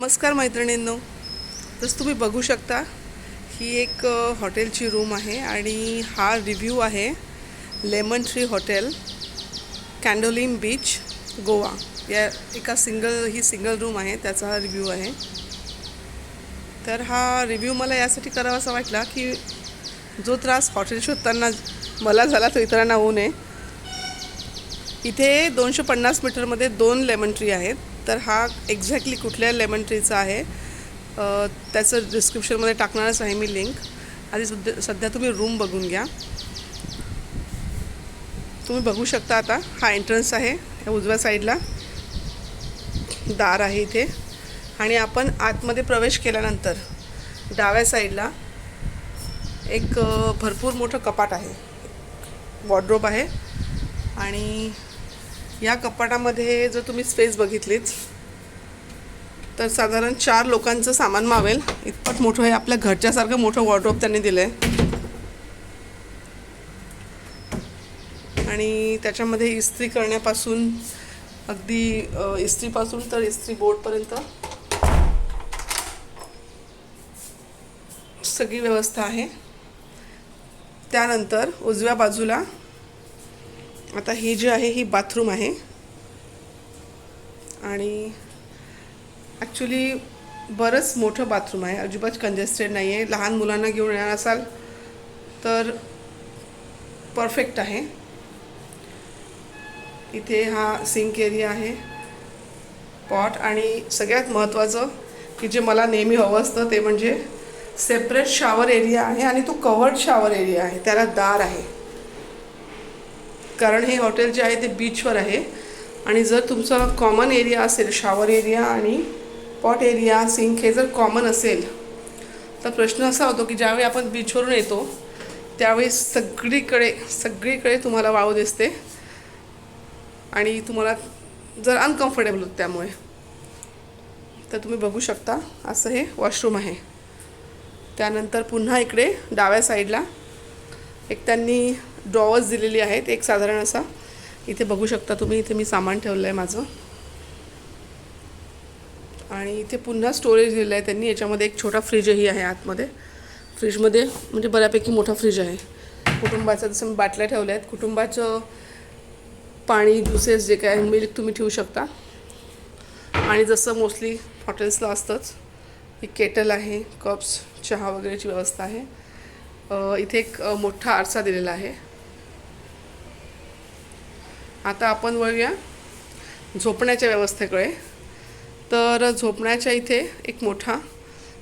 नमस्कार मैत्रिणींनो. तसं तुम्ही बघू शकता ही एक हॉटेलची रूम आहे आणि हा रिव्ह्यू आहे lemon tree hotel Candolim beach Goa. या एका सिंगल ही सिंगल रूम आहे त्याचा हा रिव्ह्यू आहे. तर हा रिव्ह्यू मला यासाठी करावासा वाटला की जो त्रास हॉटेल शोधताना मला झाला तो इतरांना होऊ नये. इथे दोनशे पन्नास मीटरमध्ये दोन लेमन ट्री आहेत. तर हा एक्झॅक्टली कुठल्या लेमन ट्रीचा आहे. त्याचं डिस्क्रिप्शनमध्ये टाकणारच आहे मी लिंक आधी सध्या सध्या तुम्ही रूम बघून घ्या. तुम्ही बघू शकता आता हा एंट्रन्स आहे या उजव्या साईडला दार आहे इथे. आणि आपण आतमध्ये प्रवेश केल्यानंतर डाव्या साईडला एक भरपूर मोठं कपाट आहे. वॉर्ड्रोब आहे. आणि या कपाटामध्ये जर तुम्ही स्पेस बघितलीच तर साधारण चार लोकांचं सामान मावेल. इतपत मोठं आहे आपल्या घरच्यासारखं मोठं वॉर्ड्रोब त्यांनी दिलं आहे आणि त्याच्यामध्ये इस्त्री करण्यापासून अगदी इस्त्रीपासून तर इस्त्री बोर्डपर्यंत सगळी व्यवस्था आहे. त्यानंतर उजव्या बाजूला आता ही जी आहे ही बाथरूम आहे. आणि ॲक्च्युली बरंच मोठं बाथरूम आहे. अजिबात कंजेस्टेड नाही आहे लहान मुलांना घेऊन येणार असाल तर परफेक्ट आहे. इथे हा सिंक एरिया आहे. पॉट आणि सगळ्यात महत्त्वाचं की जे मला नेहमी हवं असतं ते म्हणजे सेपरेट शॉवर एरिया आहे आणि तो कवर्ड शॉवर एरिया आहे. त्याला दार आहे. कारण हे हॉटेल जे आहे ते बीचवर आहे. आणि जर तुमचा कॉमन एरिया असेल शॉवर एरिया आणि पॉट एरिया सिंक हे जर कॉमन असेल तर प्रश्न असा होतो की ज्यावेळी आपण बीचवरून येतो त्यावेळी सगळीकडे सगळीकडे तुम्हाला वाव दिसते. आणि तुम्हाला जर अनकम्फर्टेबल होतं त्यामुळे तर तुम्ही बघू शकता असं हे वॉशरूम आहे. त्यानंतर पुन्हा इकडे डाव्या साईडला एक त्यांनी ड्रॉवर्स दिलेली आहेत एक साधारण असा. इथे बघू शकता तुम्ही इथे मी सामान ठेवलं आहे माझं. आणि इथे पुन्हा स्टोरेज दिलेलं आहे त्यांनी. याच्यामध्ये एक छोटा फ्रीजही आहे आतमध्ये. फ्रीजमध्ये म्हणजे बऱ्यापैकी मोठा फ्रीज आहे. कुटुंबाचा जसं मी बाटल्या ठेवल्या आहेत कुटुंबाचं पाणी ज्युसेस जे काय मिल्क तुम्ही ठेवू शकता. आणि जसं मोस्टली हॉटेल्सला असतंच ही केटल आहे कप्स चहा वगैरेची व्यवस्था आहे. इथे एक मोठा आरसा दिलेला आहे. आता आपण वळूया झोपण्याच्या व्यवस्थेकडे. तर झोपण्याच्या इथे एक मोठा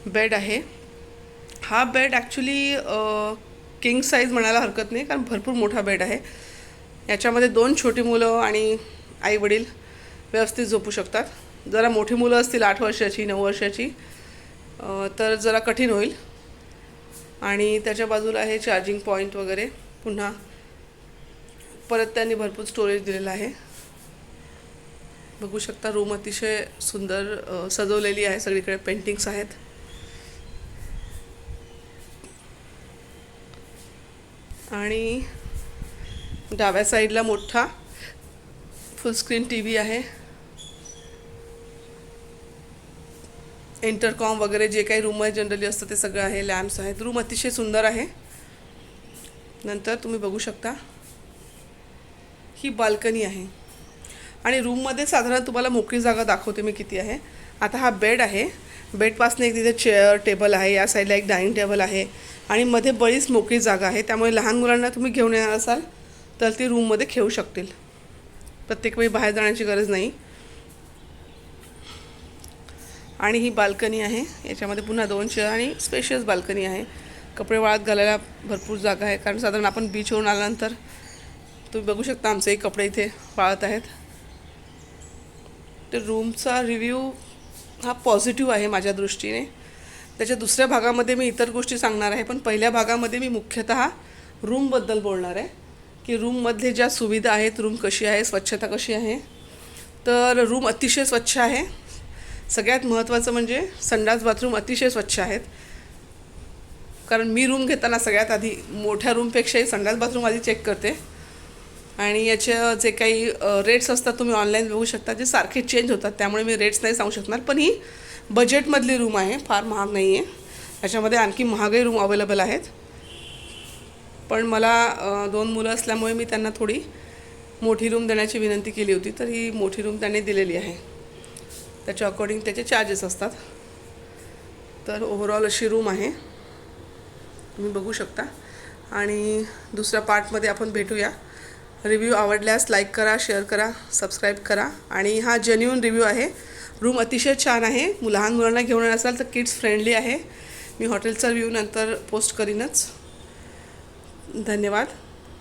बेड आहे. हा बेड ॲक्च्युली किंग साईज म्हणायला हरकत नाही कारण भरपूर मोठा बेड आहे. याच्यामध्ये दोन छोटी मुलं आणि आई वडील व्यवस्थित झोपू शकतात. जरा मोठी मुलं असतील आठ वर्षाची नऊ वर्षाची तर जरा कठीण होईल. आणि त्याच्या बाजूला आहे चार्जिंग पॉईंट वगैरे. पुन्हा परत त्यांनी भरपूर स्टोरेज दिलेला आहे. बघू शकता रूम अतिशय सुंदर सजवलेली आहे. सगळीकडे पेंटिंग्स आहेत. आणि डाव्या साईडला मोठा फुल स्क्रीन टी व्ही आहे. इंटरकॉम वगैरे जे काही रूममध्ये जनरली असतं ते सगळं आहे. लॅम्प्स आहेत. रूम अतिशय सुंदर आहे. नंतर तुम्ही बघू शकता. ही बाल्कनी आहे. आणि रूममध्ये साधारण तुम्हाला मोकळी जागा दाखवते मी किती आहे. आता हा बेड आहे. बेडपासून एक तिथे चेअर टेबल आहे. या साईडला एक डायनिंग टेबल आहे. आणि मध्ये बरीच मोकळी जागा आहे. त्यामुळे लहान मुलांना तुम्ही घेऊन येणार असाल तर ती रूममध्ये खेळू शकतील. प्रत्येक वेळी बाहेर जाण्याची गरज नाही. आणि ही बाल्कनी आहे. याच्यामध्ये पुन्हा दोन चेअर आणि स्पेशियस बाल्कनी आहे. कपडे वाळत घालायला भरपूर जागा आहे. कारण साधारण आपण बीचवरून आल्यानंतर तुम्ही बघू शकता आमचेही कपडे इथे पाळत आहेत. तर रूमचा रिव्ह्यू हा पॉझिटिव्ह आहे माझ्या दृष्टीने. त्याच्या दुसऱ्या भागामध्ये मी इतर गोष्टी सांगणार आहे पण पहिल्या भागामध्ये मी मुख्यतः रूमबद्दल बोलणार आहे. की रूममधले ज्या सुविधा आहेत रूम कशी आहे स्वच्छता कशी आहे तर रूम अतिशय स्वच्छ आहे. सगळ्यात महत्त्वाचं म्हणजे संडास बाथरूम अतिशय स्वच्छ आहेत. कारण मी रूम घेताना सगळ्यात आधी मोठ्या रूमपेक्षाही संडास बाथरूम आधी चेक करते. आणि याचे जे काही रेट्स असतात तुम्ही ऑनलाईन बघू शकता जे सारखे चेंज होतात त्यामुळे मी रेट्स नाही सांगू शकणार. पण ही बजेटमधली रूम आहे फार महाग नाही आहे त्याच्यामध्ये आणखी महागही रूम अवेलेबल आहेत. पण मला दोन मुलं असल्यामुळे मी त्यांना थोडी मोठी रूम देण्याची विनंती केली होती तर ही मोठी रूम त्यांनी दिलेली आहे. त्याच्या अकॉर्डिंग त्याचे चार्जेस असतात. तर ओव्हरऑल अशी रूम आहे. तुम्ही बघू शकता. आणि दुसऱ्या पार्टमध्ये आपण भेटूया. रिव्ह्यू आवडल्यास लाईक करा शेअर करा सबस्क्राईब करा. आणि हा जेन्युन रिव्ह्यू आहे. रूम अतिशय छान आहे. लहान मुलांना घेऊन येणार असाल तर किड्स फ्रेंडली आहे. मी हॉटेलचा रिव्ह्यू नंतर पोस्ट करीनच. धन्यवाद.